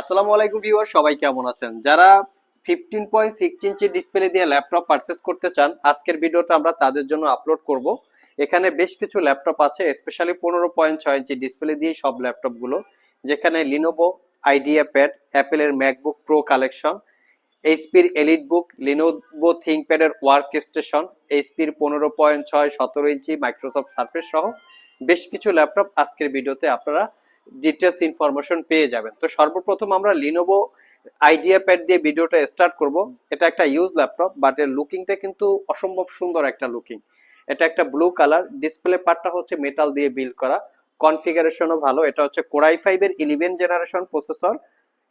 আসসালামু আলাইকুম ভিউয়ার, সবাই কেমন আছেন? যারা fifteen point six inch display দিয়ে ল্যাপটপ পারচেস করতে চান, আজকের ভিডিওটা আমরা তাদের জন্য আপলোড করব। এখানে বেশ কিছু ল্যাপটপ আছে স্পেশালি পনেরো পয়েন্ট ছয় ইঞ্চি ডিসপ্লে দিয়ে সব ল্যাপটপগুলো যেখানে লিনোভো আইডিয়া প্যাড অ্যাপেলের ম্যাকবুক প্রো কালেকশন এইচপির এলিট বুক লিনোভো থিঙ্কপ্যাডের ওয়ার্ক স্টেশন এইচপির পনেরো পয়েন্ট ছয়, সতেরো ইঞ্চি মাইক্রোসফট সার্ফেস সহ বেশ কিছু ল্যাপটপ আজকের ভিডিওতে আপনারা ডিটেলস ইনফরমেশন পেয়ে যাবেন। তো সর্বপ্রথম আমরা লিনোভো আইডিয়া প্যাড দিয়ে ভিডিওটা স্টার্ট করব। এটা একটা ইউজ ল্যাপটপ বাট এর লুকিংটা কিন্তু অসম্ভব সুন্দর একটা লুকিং এটা একটা ব্লু কালার ডিসপ্লে পার্টটা হচ্ছে মেটাল দিয়ে বিল্ড করা। কনফিগারেশনও ভালো, এটা হচ্ছে কোরাই ফাইভের eleven generation processor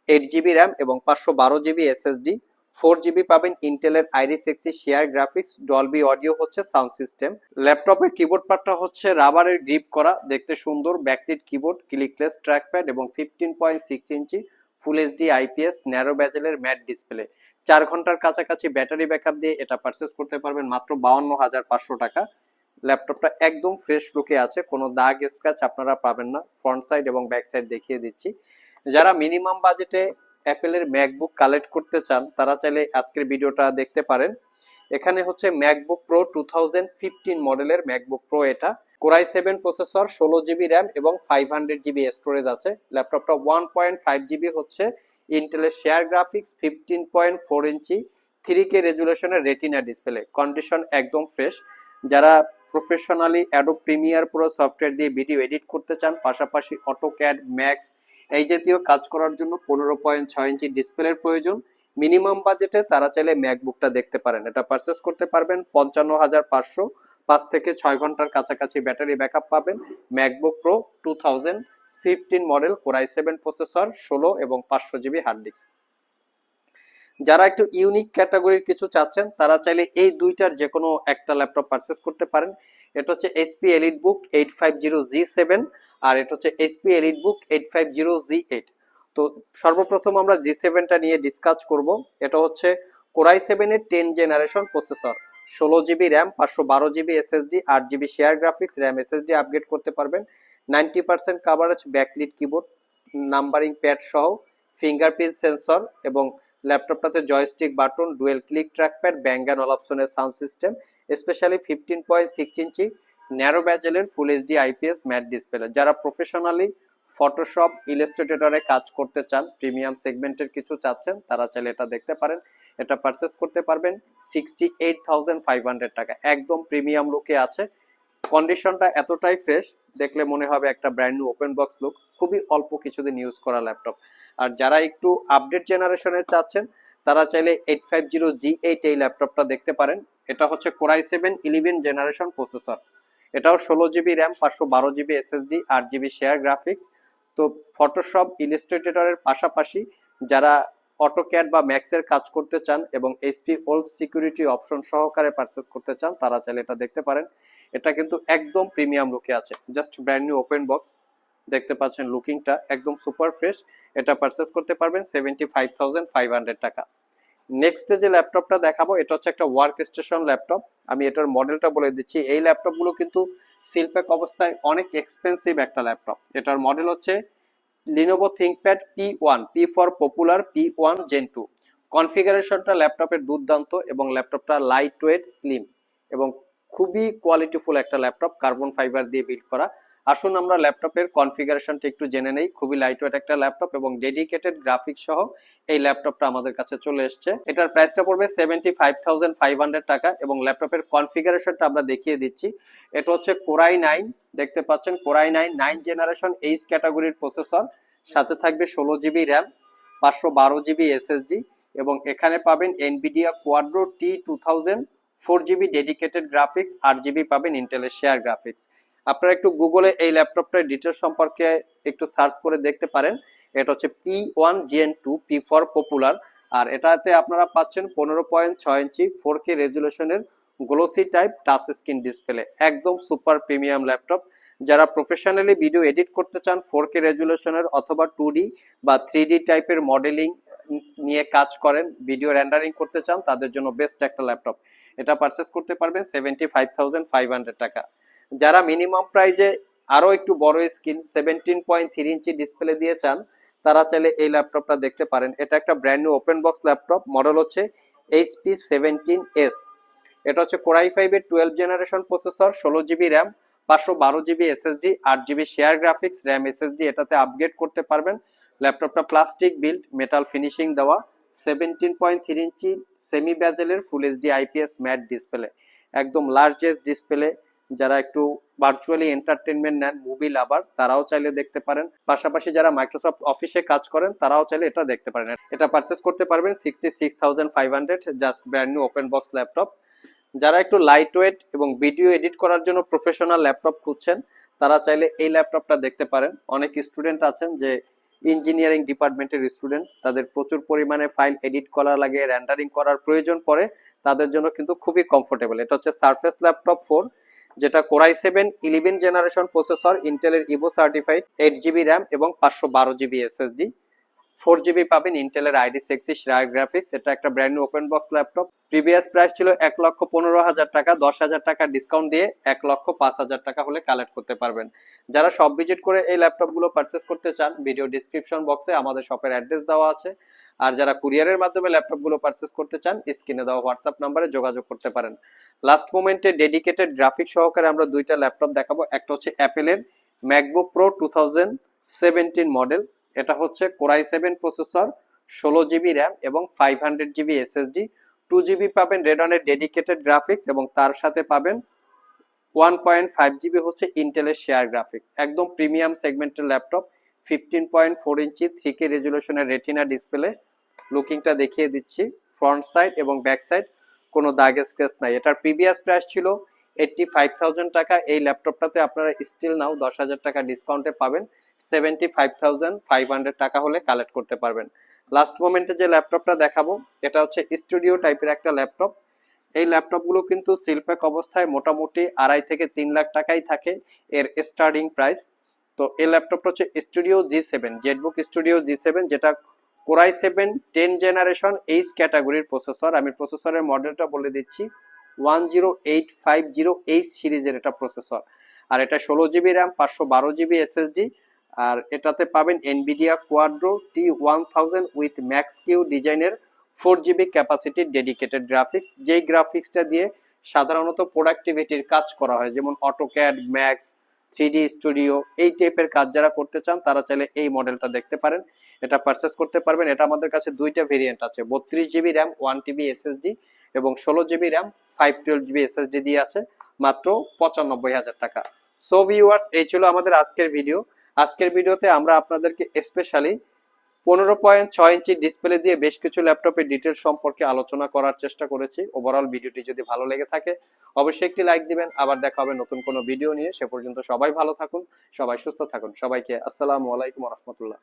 eight GB RAM এবং পাঁচশো বারো জিবি এসএসডি ফোর জিবি পাবেন ইন্টেলের Iris Xe share graphics Dolby audio হচ্ছে সাউন্ড সিস্টেম ল্যাপটপের কিবোর্ড পার্টটা হচ্ছে রাবারের গ্রিপ করা, দেখতে সুন্দর ব্যাকলিট কিবোর্ড ক্লিকলেস ট্র্যাকপ্যাড এবং fifteen point six inch full HD IPS narrow ব্যাজেলের matte display চার ঘণ্টার কাছাকাছি ব্যাটারি ব্যাকআপ দিয়ে এটা পারচেস করতে পারবেন মাত্র বাউন্ন হাজার পাঁচশো টাকা। ল্যাপটপটা একদম ফ্রেশ লুকে আছে, কোনো দাগ স্ক্র্যাচ আপনারা পাবেন না। ফ্রন্ট সাইড এবং ব্যাক সাইড দেখিয়ে দিচ্ছি। যারা মিনিমাম বাজেটে অ্যাপেলের ম্যাকবুক কালেক্ট করতে চান, তারা চাইলে আজকের ভিডিওটা দেখতে পারেন। এখানে হচ্ছে ম্যাকবুক প্রো টু মডেলের ম্যাকবুক প্রো এটা। কোরাই সেভেন প্রসেসর, ষোলো জিবি র্যাম এবং ফাইভ হান্ড্রেড জিবি স্টোরেজ আছে। ল্যাপটপটা ওয়ান পয়েন্ট ফাইভ জিবি হচ্ছে। ইন্টেলের share graphics fifteen point four inch, three K রেজুলেশনের retina display, condition একদম ফ্রেশ। যারা প্রফেশনালি অ্যাডো প্রিমিয়ার পুরো সফটওয়্যার দিয়ে ভিডিও এডিট করতে চান, পাশাপাশি অটোক্যাড, ম্যাক্স এই জাতীয় কাজ করার জন্য পনেরো পয়েন্ট ছয় ইঞ্চি ডিসপ্লের প্রয়োজন। মিনিমাম বাজেটে তারা চাইলে ম্যাকবুকটা দেখতে পারেন। এটা পারচেস করতে পারবেন পঞ্চান্ন হাজার পাঁচশো। পাঁচ থেকে ছয় ঘণ্টার কাছাকাছি ব্যাটারি ব্যাকআপ পাবেন। MacBook pro two thousand fifteen model core i seven processor ষোলো এবং পাঁচশো জিবি হার্ড ডিস্ক যারা একটু ইউনিক ক্যাটাগরির কিছু চাচ্ছেন, তারা চাইলে এই দুইটার যে কোনো একটা ল্যাপটপ পারচেস করতে পারেন। এটা হচ্ছে SP elite book eight five zero G seven আর এটা হচ্ছে SP elite book eight five zero G eight তো সর্বপ্রথম আমরা জি সেভেনটা নিয়ে ডিসকাস করব। এটা হচ্ছে কোরাই সেভেনের টেন জেনারেশন প্রসেসর ষোলো জিবি র্যাম পাঁচশো বারো জিবি এসএসডি আট GB share graphics RAM SSD upgrade করতে পারবেন। Ninety percent coverage backlit keyboard numbering pad সহ ফিঙ্গারপ্রিন্ট সেন্সর এবং ল্যাপটপটাতে joystick button dual click trackpad Bang and অলাপসনের sound system specially fifteen point six inch narrow ব্যাজেলের full HD IPS matte display. যারা professionally Photoshop, ইলাস্ট্রেটরে কাজ করতে চান, premium সেগমেন্টের কিছু চাচ্ছেন, তারা চাইলে এটা দেখতে পারেন। এটা পারচেস করতে পারবেন sixty eight thousand five hundred টাকা। একদম প্রিমিয়াম লুকে আছে। কন্ডিশনটা এতটাই ফ্রেশ দেখলে মনে হবে একটা brand new open box look খুবই অল্প কিছুদিন ইউজ করা ল্যাপটপ আর যারা একটু আপডেট জেনারেশনের চাচ্ছেন, তারা চাইলে eight five zero G eight এই ল্যাপটপটা দেখতে পারেন। এটা হচ্ছে core i seven eleven generation processor এটাও ষোলো জিবি র্যাম পাঁচশো বারো জিবি এসএসডি আট জিবি শেয়ার গ্রাফিক্স তো ফটোশপ ইলিস্ট্রেটরের পাশাপাশি যারা অটোক্যাড বা ম্যাক্সের কাজ করতে চান এবং এইচপি ওল্ড সিকিউরিটি অপশন সহকারে পারচেস করতে চান, তারা চাইলে এটা দেখতে পারেন। এটা কিন্তু একদম প্রিমিয়াম লুকে আছে। Just brand new open box দেখতে পাচ্ছেন লুকিংটা একদম সুপার ফ্রেশ এটা পারচেস করতে পারবেন seventy five thousand five hundred টাকা। নেক্সট যে ল্যাপটপটা দেখাবো, এটা হচ্ছে একটা ওয়ার্ক স্টেশন ল্যাপটপ আমি এটার মডেলটা বলে দিচ্ছি। এই ল্যাপটপগুলো কিন্তু সিলপ্যাক অবস্থায় অনেক এক্সপেন্সিভ একটা ল্যাপটপ এটার মডেল হচ্ছে Lenovo ThinkPad P one P for popular P one gen two কনফিগারেশনটা ল্যাপটপের দুর্দান্ত এবং ল্যাপটপটা লাইট ওয়েট স্লিম এবং খুবই কোয়ালিটিফুল একটা ল্যাপটপ কার্বন ফাইবার দিয়ে বিল্ড করা। আসুন আমরা ল্যাপটপের কনফিগারেশনটা একটু জেনে নেই। খুবই লাইট ওয়েট একটা ল্যাপটপ এবং ডেডিকেটেড গ্রাফিক্স সহ এই ল্যাপটপটা আমাদের কাছে চলে এসছে। এটার প্রাইসটা পড়বে সেভেন্টি টাকা এবং ল্যাপটপের কনফিগারেশনটা আমরা দেখিয়ে দিচ্ছি। এটা হচ্ছে কোরাই নাইন দেখতে পাচ্ছেন core i nine nine generation H ক্যাটাগরির প্রসেসর সাথে থাকবে ষোলো জিবি র্যাম পাঁচশো বারো জিবি এসএসডি এবং এখানে পাবেন Nvidia Quadro T two thousand four GB dedicated graphics আট জিবি পাবেন ইন্টেলের শেয়ার গ্রাফিক্স আপনারা একটু গুগলে এই ল্যাপটপটার ডিটেলস সম্পর্কে একটু সার্চ করে দেখতে পারেন। এটা হচ্ছে P one GN two P for popular আর এটাতে আপনারা পাচ্ছেন পনেরো পয়েন্ট ছয় ইঞ্চি four K রেজুলেশনের glossy type touch screen display একদম সুপার প্রিমিয়াম ল্যাপটপ। যারা প্রফেশনালি ভিডিও এডিট করতে চান ফোর কে রেজুলেশনের অথবা টু ডি বা থ্রি ডি টাইপের মডেলিং নিয়ে কাজ করেন ভিডিও রেন্ডারিং করতে চান, তাদের জন্য বেস্ট একটা ল্যাপটপ। এটা পারচেস করতে পারবেন seventy five thousand five hundred টাকা। যারা মিনিমাম প্রাইজে আরও একটু বড় screen seventeen point three inch display দিয়ে চান, তারা চাইলে এই ল্যাপটপটা দেখতে পারেন। এটা একটা brand new open box laptop model হচ্ছে এইচপি সেভেন্টিন এস এটা হচ্ছে কোরাই ফাইভের টুয়েলভ জেনারেশন প্রসেসর ষোলো জিবি র্যাম পাঁচশো বারো জিবি এসএসডি আট GB share graphics RAM SSD এটাতে আপগ্রেড করতে পারবেন। ল্যাপটপটা প্লাস্টিক বিল্ড মেটাল ফিনিশিং দেওয়া seventeen point three inch semi ব্যাজেলের full HD IPS matte display একদম লার্জেস্ট ডিসপ্লে যারা একটু ভার্চুয়ালি এন্টারটেনমেন্ট নেন মুভি লাভার তারাও চাইলে দেখতে পারেন। পাশাপাশি যারা মাইক্রোসফট অফিসে কাজ করেন, তারাও চাইলে এটা দেখতে পারেন। এটা পারচেস করতে পারবেন sixty six thousand five hundred just brand new open box laptop যারা একটু লাইট ওয়েট এবং ভিডিও এডিট করার জন্য প্রফেশনাল ল্যাপটপ খুঁজছেন, তারা চাইলে এই ল্যাপটপটা দেখতে পারেন। অনেক স্টুডেন্ট আছেন যে ইঞ্জিনিয়ারিং ডিপার্টমেন্টের স্টুডেন্ট তাদের প্রচুর পরিমাণে ফাইল এডিট করা লাগে র্যান্ডারিং করার প্রয়োজন পড়ে, তাদের জন্য কিন্তু খুবই কমফোর্টেবল এটা হচ্ছে সারফেস ল্যাপটপ ফোর যেটা core i seven, eleven generation processor, ইন্টেলের Evo certified, eight GB RAM এবং পাঁচশো বারো জিবি এসএসডি। ফোর জিবি পাবেন ইন্টেলের আইডি সেক্সি রায় গ্রাফিক্স এটা একটা brand new open box laptop previous price ছিল এক লক্ষ পনেরো হাজার টাকা, দশ হাজার টাকা ডিসকাউন্ট দিয়ে এক লক্ষ পাঁচ হাজার টাকা হলে কালেক্ট করতে পারবেন। যারা সব ভিজিট করে এই ল্যাপটপগুলো পারচেস করতে চান ভিডিও ডিসক্রিপশন বক্সে আমাদের শপের অ্যাড্রেস দেওয়া আছে। আর যারা কুরিয়ারের মাধ্যমে ল্যাপটপগুলো পারচেস করতে চান স্ক্রিনে দেওয়া হোয়াটসঅ্যাপ নাম্বারে যোগাযোগ করতে পারেন। লাস্ট মোমেন্টে ডেডিকেটেড গ্রাফিক সহকারে আমরা দুইটা ল্যাপটপ দেখাবো। একটা হচ্ছে অ্যাপেলের MacBook pro two thousand seventeen model এটা হচ্ছে কোরাই সেভেন প্রসেসর, ষোলো জিবি র্যাম এবং five hundred GB SSD two GB পাবেন রেডনের ডেডিকেটেড গ্রাফিক্স এবং তার সাথে পাবেন ওয়ান পয়েন্ট ফাইভ জিবি হচ্ছে ইন্টেলের শেয়ার গ্রাফিক্স একদম প্রিমিয়াম সেগমেন্টের laptop fifteen point four inch three K রেজুলেশনের retina display লুকিংটা দেখিয়ে দিচ্ছি ফ্রন্ট সাইড এবং ব্যাক সাইড কোনো দাগ স্ক্রেচ নাই। এটার প্রিভিয়াস প্রাইস ছিল এইটটি ফাইভ থাউজেন্ড টাকা। এই ল্যাপটপটাতে আপনারা স্টিল নাও দশ হাজার টাকা ডিসকাউন্টে পাবেন। Seventy five thousand five hundred টাকা হলে কালেক্ট করতে পারবেন। লাস্ট মোমেন্টে যে ল্যাপটপটা দেখাবো, এটা হচ্ছে স্টুডিও টাইপের একটা ল্যাপটপ এই ল্যাপটপগুলো কিন্তু সিলপ্যাক অবস্থায় মোটামুটি আড়াই থেকে তিন লাখ টাকাই থাকে এর স্টার্টিং প্রাইস তো এই ল্যাপটপটা হচ্ছে studio G seven ZBook studio G seven যেটা core i seven ten generation H ক্যাটাগরির প্রসেসর আমি প্রসেসরের মডেলটা বলে দিচ্ছি। One zero eight five zero H সিরিজের এটা প্রসেসর আর এটা ষোলো জিবি র্যাম পাঁচশো বারো জিবি এসএসডি আর এটাতে পাবেন Nvidia Quadro T one thousand with Max Q ডিজাইনের ফোর জিবি ক্যাপাসিটির ডেডিকেটেড গ্রাফিক্স যেই গ্রাফিক্সটা দিয়ে সাধারণত প্রোডাক্টিভিটির কাজ করা হয়, যেমন অটোক্যাড ম্যাক্স থ্রি স্টুডিও এই টাইপের কাজ যারা করতে চান, তারা চাইলে এই মডেলটা দেখতে পারেন। এটা পারচেস করতে পারবেন। এটা আমাদের কাছে দুইটা ভেরিয়েন্ট আছে, বত্রিশ GB RAM one TB SSD এবং ষোলো GB RAM five twelve GB SSD দিয়ে আছে, মাত্র পঁচানব্বই হাজার টাকা। সো ভিউয়ার্স এই ছিল আমাদের আজকের ভিডিও আজকের ভিডিওতে আমরা আপনাদেরকে স্পেশালি পনেরো পয়েন্ট ছয় ইঞ্চি ডিসপ্লে দিয়ে বেশ কিছু ল্যাপটপের ডিটেল সম্পর্কে আলোচনা করার চেষ্টা করেছি। ওভারঅল ভিডিওটি যদি ভালো লেগে থাকে, অবশ্যই একটি লাইক দিবেন। আবার দেখা হবে নতুন কোনো ভিডিও নিয়ে। সে পর্যন্ত সবাই ভালো থাকুন, সবাই সুস্থ থাকুন। সবাইকে আসসালামু আলাইকুম রহমতুল্লাহ।